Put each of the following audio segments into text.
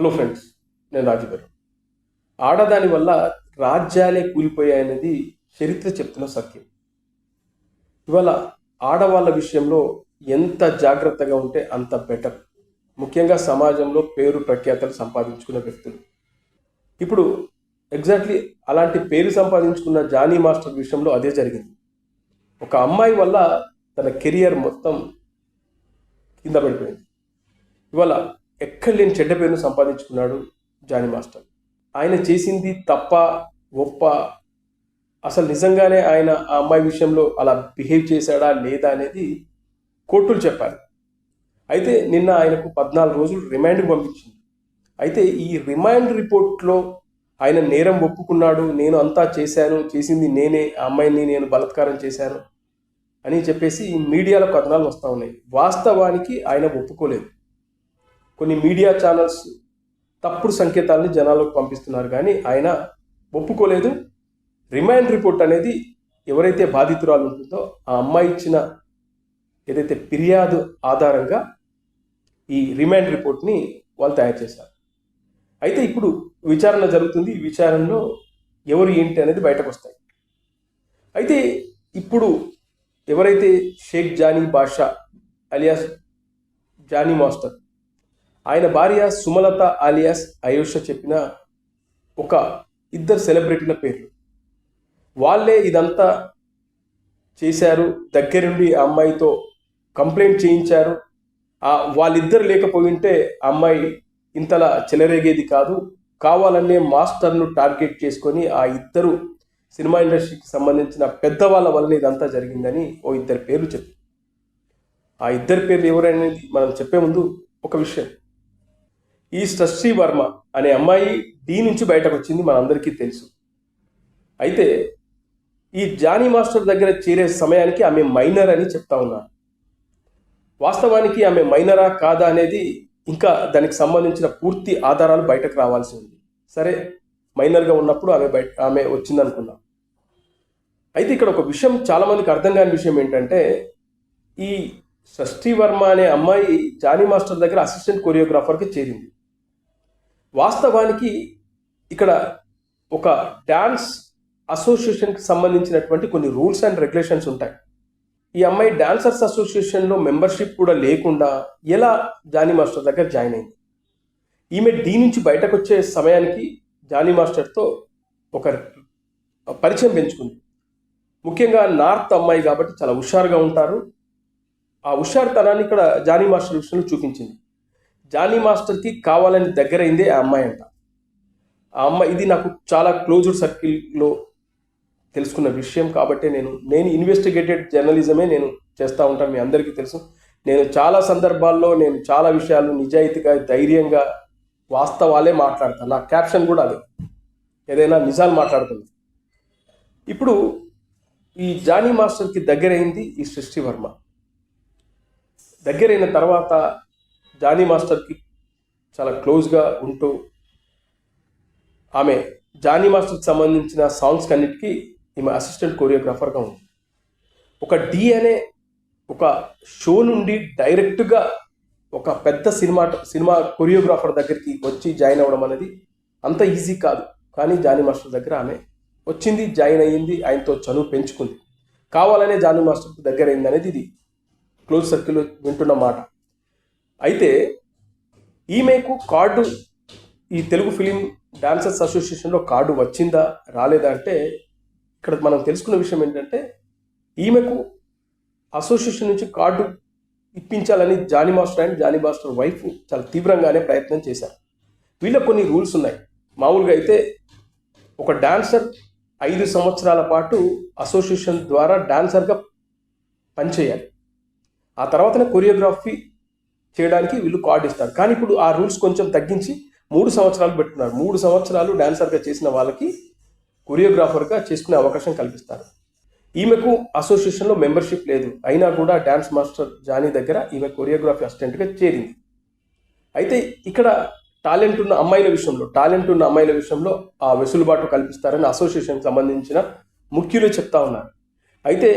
Hello friends నేను రాజుగారు ఆడదాని వల్ల రాజ్యాలే కూలిపోయాయనేది చరిత్ర చెప్తున్న సత్యం. ఇవాళ ఆడవాళ్ళ విషయంలో ఎంత జాగ్రత్తగా ఉంటే అంత బెటర్ ముఖ్యంగా సమాజంలో పేరు ప్రఖ్యాతలు సంపాదించుకున్న వ్యక్తులు. ఇప్పుడు ఎగ్జాక్ట్లీ అలాంటి పేరు సంపాదించుకున్న జానీ మాస్టర్ విషయంలో అదే జరిగింది. ఒక అమ్మాయి వల్ల తన కెరియర్ మొత్తం కింద పడిపోయింది. ఇవాళ ఎక్కడ లేని చెడ్డ పేరును సంపాదించుకున్నాడు జానీ మాస్టర్. ఆయన చేసింది తప్ప ఒప్ప అసలు నిజంగానే ఆయన ఆ అమ్మాయి విషయంలో అలా బిహేవ్ చేశాడా లేదా అనేది కోర్టులు చెప్పారు అయితే నిన్న ఆయనకు పద్నాలుగు రోజులు రిమాండ్ పంపించింది. అయితే ఈ రిమాండ్ రిపోర్ట్లో ఆయన నేరం ఒప్పుకున్నాడు నేను అంతా చేశాను చేసింది నేనే ఆ అమ్మాయిని నేను బలాత్కారం చేశాను అని చెప్పేసి మీడియాలో కథనాలు వస్తూ ఉన్నాయి. వాస్తవానికి ఆయన ఒప్పుకోలేదు. కొన్ని మీడియా ఛానల్స్ తప్పుడు సంకేతాలని జనాలకు పంపిస్తున్నారు కానీ ఆయన ఒప్పుకోలేదు. రిమైండ్ రిపోర్ట్ అనేది ఎవరైతే బాధితురాలు ఉంటుందో ఆ అమ్మాయి ఇచ్చిన ఏదైతే ఫిర్యాదు ఆధారంగా ఈ రిమైండ్ రిపోర్ట్ని వాళ్ళు తయారు చేశారు. అయితే ఇప్పుడు విచారణ జరుగుతుంది. ఈ విచారణలో ఎవరు ఏంటి అనేది బయటకు వస్తాయి అయితే ఇప్పుడు ఎవరైతే షేక్ జానీ బాషా అలియాస్ జానీ మాస్టర్ ఆయన భార్య సుమలత ఆలియాస్ ఆయుష చెప్పిన ఒక ఇద్దరు సెలబ్రిటీల పేర్లు. వాళ్ళే ఇదంతా చేశారు. దగ్గరుండి ఆ అమ్మాయితో కంప్లైంట్ చేయించారు. ఆ వాళ్ళిద్దరు లేకపోయింటే ఆ అమ్మాయి ఇంతలా చెలరేగేది కాదు. కావాలనే మాస్టర్ను టార్గెట్ చేసుకొని ఆ ఇద్దరు సినిమా ఇండస్ట్రీకి సంబంధించిన పెద్దవాళ్ళ వల్ల ఇదంతా జరిగిందని ఓ ఇద్దరు పేర్లు చెప్పి. ఆ ఇద్దరి పేర్లు ఎవరనేది మనం చెప్పే ముందు ఒక విషయం. ఈ సృష్టి వర్మ అనే అమ్మాయి డి నుంచి బయటకు వచ్చింది మనందరికీ తెలుసు. అయితే ఈ జానీ మాస్టర్ దగ్గర చేరే సమయానికి ఆమె మైనర్ అని చెప్తా ఉన్నారు వాస్తవానికి ఆమె మైనరా కాదా అనేది ఇంకా దానికి సంబంధించిన పూర్తి ఆధారాలు బయటకు రావాల్సి ఉంది. సరే మైనర్గా ఉన్నప్పుడు ఆమె బయట ఆమె వచ్చిందనుకున్నాం అయితే ఇక్కడ ఒక విషయం చాలామందికి అర్థం కాని విషయం ఏంటంటే ఈ షష్ఠీ వర్మ అనే అమ్మాయి జానీ మాస్టర్ దగ్గర అసిస్టెంట్ కొరియోగ్రాఫర్కి చేరింది. వాస్తవానికి ఇక్కడ ఒక డ్యాన్స్ అసోసియేషన్కి సంబంధించినటువంటి కొన్ని రూల్స్ అండ్ రెగ్యులేషన్స్ ఉంటాయి. ఈ అమ్మాయి డాన్సర్స్ అసోసియేషన్లో మెంబర్షిప్ కూడా లేకుండా ఎలా జానీ మాస్టర్ దగ్గర జాయిన్ అయింది? ఈమె డీ నుంచి బయటకు వచ్చే సమయానికి జానీ మాస్టర్తో ఒక పరిచయం పెంచుకుంది. ముఖ్యంగా నార్త్ అమ్మాయి కాబట్టి చాలా హుషారుగా ఉంటారు. ఆ హుషారుతనాన్ని ఇక్కడ జానీ మాస్టర్ విషయంలో చూపించింది. జానీ మాస్టర్కి కావాలని దగ్గరైందే ఆ అమ్మాయి అంట. ఆ అమ్మాయి ఇది నాకు చాలా క్లోజ్డ్ సర్కిల్లో తెలుసుకున్న విషయం కాబట్టి నేను నేను ఇన్వెస్టిగేటెడ్ జర్నలిజమే నేను చేస్తూ ఉంటాను మీ అందరికీ తెలుసు. నేను చాలా సందర్భాల్లో నేను చాలా విషయాలు నిజాయితీగా ధైర్యంగా వాస్తవాలే మాట్లాడతాను నా క్యాప్షన్ కూడా అదే. ఏదైనా నిజాలు మాట్లాడుతుంది ఇప్పుడు ఈ జానీ మాస్టర్కి దగ్గరైంది ఈ సృష్టి వర్మ. దగ్గరైన తర్వాత జానీ మాస్టర్కి చాలా క్లోజ్గా ఉంటూ ఆమె జానీ మాస్టర్కి సంబంధించిన సాంగ్స్ అన్నిటికీ ఈమె అసిస్టెంట్ కొరియోగ్రాఫర్గా ఉంది. ఒక డి అనే ఒక షో నుండి డైరెక్ట్గా ఒక పెద్ద సినిమా సినిమా కొరియోగ్రాఫర్ దగ్గరికి వచ్చి జాయిన్ అవ్వడం అనేది అంత ఈజీ కాదు. కానీ జానీ మాస్టర్ దగ్గర ఆమె వచ్చింది జాయిన్ అయ్యింది ఆయనతో చనువు పెంచుకుంది. కావాలనే జానీ మాస్టర్కి దగ్గర అయింది అనేది ఇది. క్లోజ్ సర్కిల్ వింటున్న మాట. అయితే ఈమెకు కార్డు ఈ తెలుగు ఫిలిం డాన్సర్స్ అసోసియేషన్లో కార్డు వచ్చిందా రాలేదా అంటే ఇక్కడ మనం తెలుసుకున్న విషయం ఏంటంటే ఈమెకు అసోసియేషన్ నుంచి కార్డు ఇప్పించాలని Jani master and Jani master wife చాలా తీవ్రంగానే ప్రయత్నం చేశారు. వీళ్ళకి కొన్ని రూల్స్ ఉన్నాయి. మామూలుగా అయితే ఒక డాన్సర్ ఐదు సంవత్సరాల పాటు అసోసియేషన్ ద్వారా డాన్సర్గా పనిచేయాలి. ఆ తర్వాతనే కొరియోగ్రఫీ చేయడానికి వీళ్ళు కార్డు ఇస్తారు. కానీ ఇప్పుడు ఆ రూల్స్ కొంచెం తగ్గించి మూడు సంవత్సరాలు పెట్టుకున్నారు మూడు సంవత్సరాలు డాన్సర్గా చేసిన వాళ్ళకి కొరియోగ్రాఫర్గా చేసుకునే అవకాశం కల్పిస్తారు. ఈమెకు అసోసియేషన్లో మెంబర్షిప్ లేదు. అయినా కూడా డ్యాన్స్ మాస్టర్ జానీ దగ్గర ఈమె కొరియోగ్రఫీ అసిస్టెంట్గా చేరింది. అయితే ఇక్కడ టాలెంట్ ఉన్న అమ్మాయిల విషయంలో టాలెంట్ ఉన్న అమ్మాయిల విషయంలో ఆ వెసులుబాటు కల్పిస్తారని అసోసియేషన్కి సంబంధించిన ముఖ్యులు చెప్తా ఉన్నారు. అయితే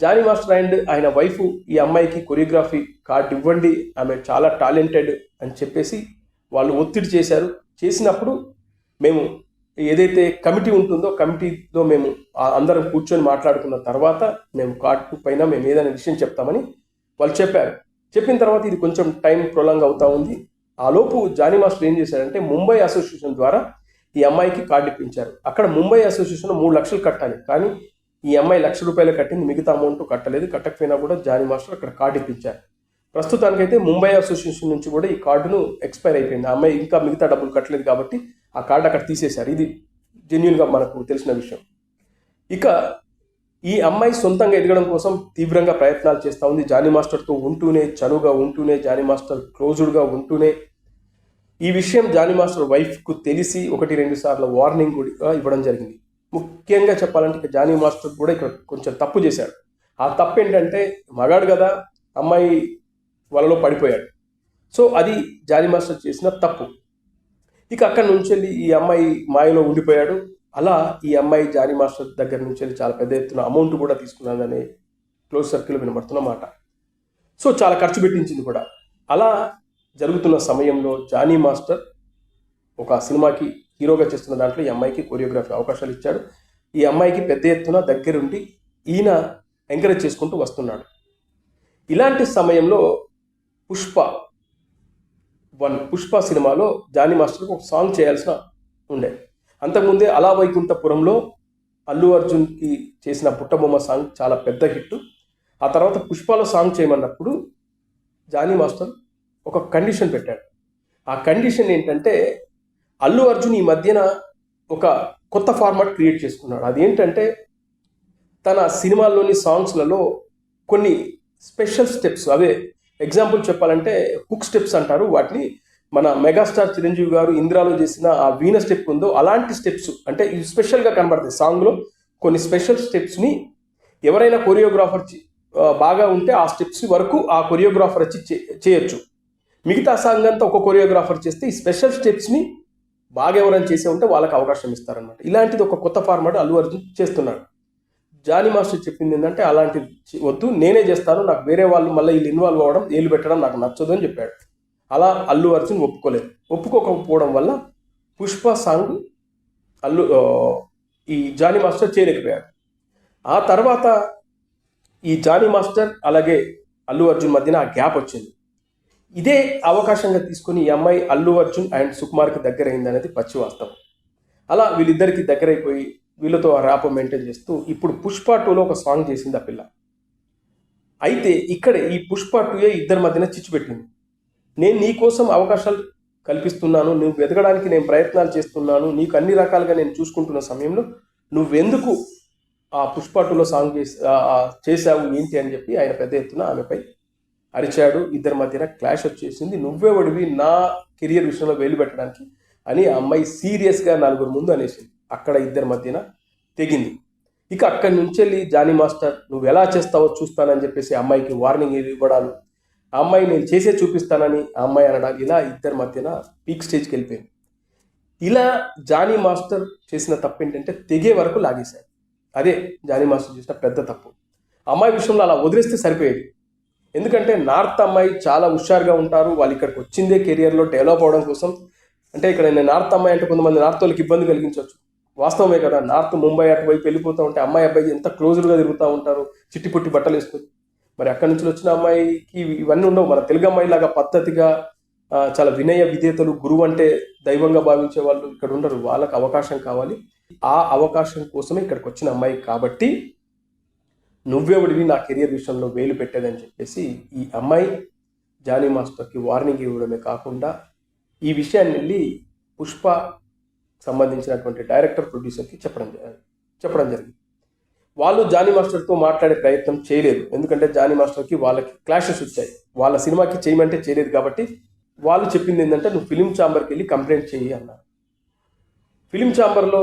జానీ మాస్టర్ అండ్ ఆయన వైఫ్ ఈ అమ్మాయికి కొరియోగ్రఫీ కార్డు ఇవ్వండి. ఆమె చాలా టాలెంటెడ్ అని చెప్పేసి వాళ్ళు ఒత్తిడి చేశారు. చేసినప్పుడు మేము ఏదైతే కమిటీ ఉంటుందో కమిటీతో మేము ఆ- అందరం కూర్చొని మాట్లాడుకున్న తర్వాత మేము కార్డు పైన మేము ఏదైనా విషయం చెప్తామని వాళ్ళు చెప్పారు. చెప్పిన తర్వాత ఇది కొంచెం టైం ప్రొలాంగ్ అవుతా ఉంది. ఆ లోపు జానీ మాస్టర్ ఏం చేశారంటే ముంబై అసోసియేషన్ ద్వారా ఈ అమ్మాయికి కార్డు ఇప్పించారు. అక్కడ ముంబై అసోసియేషన్ మూడు లక్షలు కట్టాలి. కానీ ఈ అమ్మాయి లక్ష రూపాయలు కట్టింది మిగతా అమౌంట్ కట్టలేదు. కట్టకపోయినా కూడా జానీ మాస్టర్ అక్కడ కార్డు ఇప్పించారు. ప్రస్తుతానికైతే ముంబై అసోసియేషన్ నుంచి కూడా ఈ కార్డును ఎక్స్పైర్ అయిపోయింది. ఆ అమ్మాయి ఇంకా మిగతా డబ్బులు కట్టలేదు కాబట్టి ఆ కార్డు అక్కడ తీసేశారు. ఇది జెన్యున్గా మనకు తెలిసిన విషయం. ఇక ఈ అమ్మాయి సొంతంగా ఎదగడం కోసం తీవ్రంగా ప్రయత్నాలు చేస్తూ ఉంది. జానీ మాస్టర్తో ఉంటూనే చనువుగా ఉంటూనే జానీ మాస్టర్ క్లోజ్డ్గా ఉంటూనే. ఈ విషయం జానీ మాస్టర్ వైఫ్కు తెలిసి ఒకటి రెండు సార్లు వార్నింగ్ కూడా ఇవ్వడం జరిగింది. ముఖ్యంగా చెప్పాలంటే ఇక జానీ మాస్టర్ కూడా ఇక్కడ కొంచెం తప్పు చేశాడు. ఆ తప్పు ఏంటంటే మగాడు కదా అమ్మాయి వలలో పడిపోయాడు. సో అది జానీ మాస్టర్ చేసిన తప్పు. ఇక అక్కడి నుంచి వెళ్ళి ఈ అమ్మాయి మాయలో ఉండిపోయాడు. అలా ఈ అమ్మాయి జానీ మాస్టర్ దగ్గర నుంచి వెళ్ళి చాలా పెద్ద ఎత్తున అమౌంట్ కూడా తీసుకున్నానని క్లోజ్ సర్కిల్ వినబడుతున్న మాట. సో చాలా ఖర్చు పెట్టించింది కూడా. అలా జరుగుతున్న సమయంలో జానీ మాస్టర్ ఒక సినిమాకి హీరోగా చేస్తున్న దాంట్లో ఈ అమ్మాయికి కొరియోగ్రఫీ అవకాశాలు ఇచ్చాడు. ఈ అమ్మాయికి పెద్ద ఎత్తున దగ్గరుండి ఈయన ఎంకరేజ్ చేసుకుంటూ వస్తున్నాడు. ఇలాంటి సమయంలో పుష్ప వన్ పుష్ప సినిమాలో జానీ మాస్టర్కి ఒక సాంగ్ చేయాల్సిన ఉండే. అంతకుముందే అలా వైకుంఠపురంలో అల్లు అర్జున్కి చేసిన పుట్టబొమ్మ సాంగ్ చాలా పెద్ద హిట్ ఆ తర్వాత పుష్పలో సాంగ్ చేయమన్నప్పుడు జానీ మాస్టర్ ఒక కండిషన్ పెట్టాడు. ఆ కండిషన్ ఏంటంటే అల్లు అర్జున్ ఈ మధ్యన ఒక కొత్త ఫార్మాట్ క్రియేట్ చేసుకున్నాడు. అదేంటంటే తన సినిమాల్లోని సాంగ్స్లలో కొన్ని స్పెషల్ స్టెప్స్ అవే ఎగ్జాంపుల్ చెప్పాలంటే హుక్ స్టెప్స్ అంటారు. వాటిని మన మెగాస్టార్ చిరంజీవి గారు ఇంద్రాలో చేసిన ఆ వీణ స్టెప్ ఉందో అలాంటి స్టెప్స్ అంటే ఇవి స్పెషల్గా కనబడతాయి. సాంగ్లో కొన్ని స్పెషల్ స్టెప్స్ని ఎవరైనా కొరియోగ్రాఫర్ బాగా ఉంటే ఆ స్టెప్స్ వరకు ఆ కొరియోగ్రాఫర్ వచ్చి చేయొచ్చు. మిగతా సాంగ్ అంతా ఒక కొరియోగ్రాఫర్ చేస్తే ఈ స్పెషల్ స్టెప్స్ని బాగా ఎవరైనా చేసే ఉంటే వాళ్ళకి అవకాశం ఇస్తారనమాట ఇలాంటిది ఒక కొత్త ఫార్మాట్ అల్లు అర్జున్ చేస్తున్నాడు. జానీ మాస్టర్ చెప్పింది ఏంటంటే అలాంటిది వద్దు నేనే చేస్తాను నాకు వేరే వాళ్ళు మళ్ళీ వీళ్ళు ఇన్వాల్వ్ అవ్వడం ఏలు పెట్టడం నాకు నచ్చదు అని చెప్పాడు. అలా అల్లు అర్జున్ ఒప్పుకోలేదు. ఒప్పుకోకపోవడం వల్ల పుష్ప సాంగ్ అల్లు ఈ జానీ మాస్టర్ చేయలేకపోయాడు ఆ తర్వాత ఈ జానీ మాస్టర్ అలాగే అల్లు అర్జున్ మధ్యన ఆ గ్యాప్ వచ్చింది. ఇదే అవకాశంగా తీసుకుని ఈ అమ్మాయి అల్లు అర్జున్ అండ్ సుకుమార్కి దగ్గర అయింది అనేది పచ్చి వాస్తవం. అలా వీళ్ళిద్దరికి దగ్గరైపోయి వీళ్ళతో ఆ ర్యాప్ మెయింటైన్ చేస్తూ ఇప్పుడు పుష్ప టూలో ఒక సాంగ్ చేసింది ఆ పిల్ల. అయితే ఇక్కడ ఈ పుష్ప టూయే ఇద్దరి మధ్యన చిచ్చు పెట్టింది. నేను నీ కోసం అవకాశాలు కల్పిస్తున్నాను నువ్వు వెతకడానికి నేను ప్రయత్నాలు చేస్తున్నాను నీకు అన్ని రకాలుగా నేను చూసుకుంటున్న సమయంలో నువ్వెందుకు ఆ పుష్ప టూలో సాంగ్ చేసి చేశావు ఏంటి అని చెప్పి ఆయన పెద్ద ఎత్తున ఆమెపై అరిచాడు ఇద్దరి మధ్యన క్లాష్ వచ్చేసింది. నువ్వే ఒడివి నా కెరియర్ విషయంలో వేలు పెట్టడానికి అని ఆ అమ్మాయి సీరియస్గా నలుగురు ముందు అనేసింది. అక్కడ ఇద్దరి మధ్యన తెగింది. ఇక అక్కడి నుంచి వెళ్ళి జానీ మాస్టర్ నువ్వు ఎలా చేస్తావో చూస్తానని చెప్పేసి అమ్మాయికి వార్నింగ్ ఇవ్వడాలు. ఆ అమ్మాయి నేను చేసే చూపిస్తానని ఆ అమ్మాయి అనడాలు ఇలా ఇద్దరి మధ్యన పీక్ స్టేజ్కి వెళ్ళిపోయింది. ఇలా జానీ మాస్టర్ చేసిన తప్పు ఏంటంటే తెగే వరకు లాగేశాడు. అదే జానీ మాస్టర్ చేసిన పెద్ద తప్పు. అమ్మాయి విషయంలో అలా వదిలేస్తే సరిపోయేది. ఎందుకంటే నార్త్ అమ్మాయి చాలా హుషారుగా ఉంటారు. వాళ్ళు ఇక్కడికి వచ్చిందే కెరియర్లో డెవలప్ అవడం కోసం. అంటే ఇక్కడ నేను నార్త్ అమ్మాయి అంటే కొంతమంది నార్త్ వాళ్ళకి ఇబ్బంది కలిగించవచ్చు. వాస్తవమే కదా నార్త్ ముంబై అటువైపు వెళ్ళిపోతూ ఉంటే అమ్మాయి అబ్బాయి ఎంత క్లోజ్గా తిరుగుతూ ఉంటారు చిట్టి పుట్టి బట్టలు వేసుకొని. మరి అక్కడి నుంచి వచ్చిన అమ్మాయికి ఇవన్నీ ఉండవు. మన తెలుగు అమ్మాయి లాగా పద్ధతిగా చాలా వినయ విధేతలు గురువు అంటే దైవంగా భావించే వాళ్ళు ఇక్కడ ఉండరు. వాళ్ళకి అవకాశం కావాలి. ఆ అవకాశం కోసమే ఇక్కడికి వచ్చిన అమ్మాయి కాబట్టి నువ్వెవడివి నా కెరియర్ విషయంలో వేలు పెట్టేదని చెప్పేసి ఈ అమ్మాయి జానీ మాస్టర్కి వార్నింగ్ ఇవ్వడమే కాకుండా ఈ విషయాన్ని వెళ్ళి పుష్ప సంబంధించినటువంటి డైరెక్టర్ ప్రొడ్యూసర్కి చెప్పడం చెప్పడం జరిగింది. వాళ్ళు జానీ మాస్టర్తో మాట్లాడే ప్రయత్నం చేయలేదు. ఎందుకంటే జానీ మాస్టర్కి వాళ్ళకి క్లాషెస్ వచ్చాయి. వాళ్ళ సినిమాకి చేయమంటే చేయలేదు కాబట్టి వాళ్ళు చెప్పింది ఏంటంటే నువ్వు ఫిలిం ఛాంబర్కి వెళ్ళి కంప్లైంట్ చేయి అన్నారు. ఫిలిం ఛాంబర్లో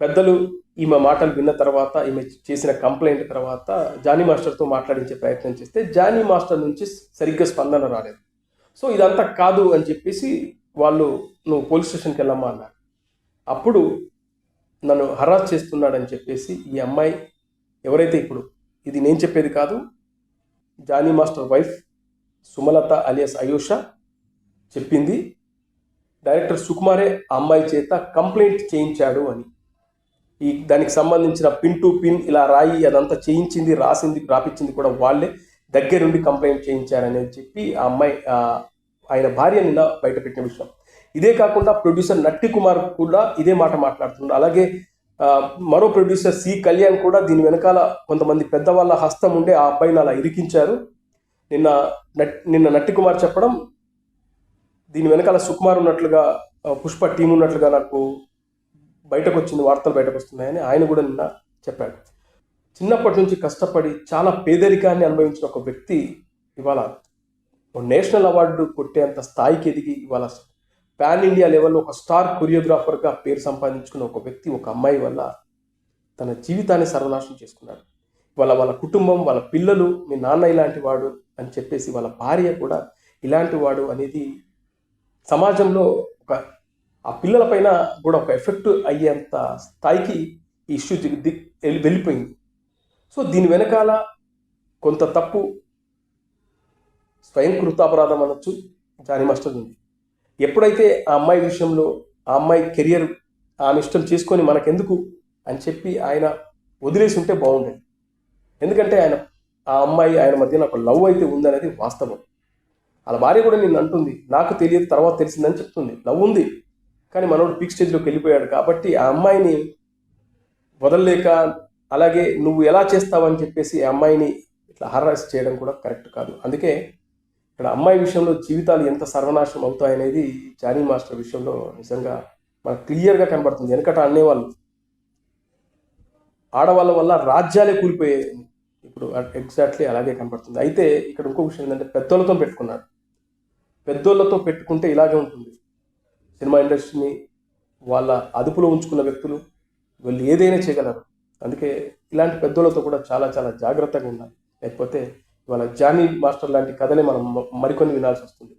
పెద్దలు ఈమె మాటలు విన్న తర్వాత ఈమె చేసిన కంప్లైంట్ తర్వాత జానీ మాస్టర్తో మాట్లాడించే ప్రయత్నం చేస్తే జానీ మాస్టర్ నుంచి సరిగ్గా స్పందన రాలేదు. సో ఇదంతా కాదు అని చెప్పేసి వాళ్ళు నువ్వు పోలీస్ స్టేషన్కి వెళ్ళమ్మా అన్నారు. అప్పుడు నన్ను హరాస్ చేస్తున్నాడని చెప్పేసి ఈ అమ్మాయి ఎవరైతే ఇప్పుడు ఇది నేను చెప్పేది కాదు Jani master wife Sumalatha alias Ayusha చెప్పింది డైరెక్టర్ సుకుమారే ఆ అమ్మాయి చేత కంప్లైంట్ చేయించాడు అని. ఈ దానికి సంబంధించిన పిన్ టు పిన్ ఇలా రాయి అదంతా చేయించింది రాసింది రాపించింది కూడా వాళ్ళే దగ్గరుండి కంప్లైంట్ చేయించారని చెప్పి ఆ అమ్మాయి ఆయన భార్య నిన్న బయటపెట్టిన విషయం. ఇదే కాకుండా ప్రొడ్యూసర్ నట్టి కుమార్ కూడా ఇదే మాట మాట్లాడుతున్నాడు. అలాగే మరో ప్రొడ్యూసర్ సి కళ్యాణ్ కూడా దీని వెనకాల కొంతమంది పెద్దవాళ్ళ హస్తం ఉండే ఆ అబ్బాయిని అలా ఇరికించారు. నిన్న నట్- నిన్న నట్టి కుమార్ చెప్పడం దీని వెనకాల సుకుమార్ ఉన్నట్లుగా పుష్ప టీం ఉన్నట్లుగా నాకు బయటకు వచ్చింది వార్తలు బయటకు వస్తున్నాయని ఆయన కూడా నిన్న చెప్పాడు. చిన్నప్పటి నుంచి కష్టపడి చాలా పేదరికాన్ని అనుభవించిన ఒక వ్యక్తి ఇవాళ నేషనల్ అవార్డు కొట్టేంత స్థాయికి ఎదిగి ఇవాళ పాన్ ఇండియా లెవెల్లో ఒక స్టార్ కొరియోగ్రాఫర్గా పేరు సంపాదించుకున్న ఒక వ్యక్తి ఒక అమ్మాయి వల్ల తన జీవితాన్ని సర్వనాశనం చేసుకున్నాడు. వాళ్ళ వాళ్ళ కుటుంబం వాళ్ళ పిల్లలు మీ నాన్న ఇలాంటి వాడు అని చెప్పేసి వాళ్ళ భార్య కూడా ఇలాంటి వాడు అనేది సమాజంలో ఒక ఆ పిల్లల పైన కూడా ఒక ఎఫెక్ట్ అయ్యేంత స్థాయికి ఈ ఇష్యూ దిగ్- వెళ్ళిపోయింది. సో దీని వెనకాల కొంత తప్పు స్వయం కృతాపరాధం అనొచ్చు జానీ మాస్టర్ ఉంది. ఎప్పుడైతే ఆ అమ్మాయి విషయంలో ఆ అమ్మాయి కెరియర్ ఆమె ఇష్టం చేసుకొని మనకెందుకు అని చెప్పి ఆయన వదిలేసి ఉంటే బాగుండేది. ఎందుకంటే ఆయన ఆ అమ్మాయి ఆయన మధ్యన ఒక లవ్ అయితే ఉందనేది వాస్తవం. వాళ్ళ భార్య కూడా నేను అంటుంది నాకు తెలియదు తర్వాత తెలిసిందని చెప్తుంది. లవ్ ఉంది కానీ మనోడు పీక్ స్టేజ్లోకి వెళ్ళిపోయాడు కాబట్టి ఆ అమ్మాయిని వదలలేక అలాగే నువ్వు ఎలా చేస్తావని చెప్పేసి ఆ అమ్మాయిని ఇట్లా హర్రాస్ చేయడం కూడా కరెక్ట్ కాదు. అందుకే ఇక్కడ అమ్మాయి విషయంలో జీవితాలు ఎంత సర్వనాశనం అవుతాయనేది జానీ మాస్టర్ విషయంలో నిజంగా మనకు క్లియర్గా కనబడుతుంది. వెనకట అనేవాళ్ళు ఆడవాళ్ళ వల్ల రాజ్యాలే కూలిపోయాయి ఇప్పుడు ఎగ్జాక్ట్లీ అలాగే కనబడుతుంది. అయితే ఇక్కడ ఇంకో విషయం ఏంటంటే పెద్దోళ్ళతో పెట్టుకున్నాడు పెద్దోళ్ళతో పెట్టుకుంటే ఇలాగే ఉంటుంది. సినిమా ఇండస్ట్రీని వాళ్ళ అదుపులో ఉంచుకున్న వ్యక్తులు వీళ్ళు ఏదైనా చేయగలరు. అందుకే ఇలాంటి పెద్దోళ్ళతో కూడా చాలా చాలా జాగ్రత్తగా ఉండాలి. లేకపోతే ఇవాళ జానీ మాస్టర్ లాంటి కథలే మనం మరికొన్ని వినాల్సి వస్తుంది.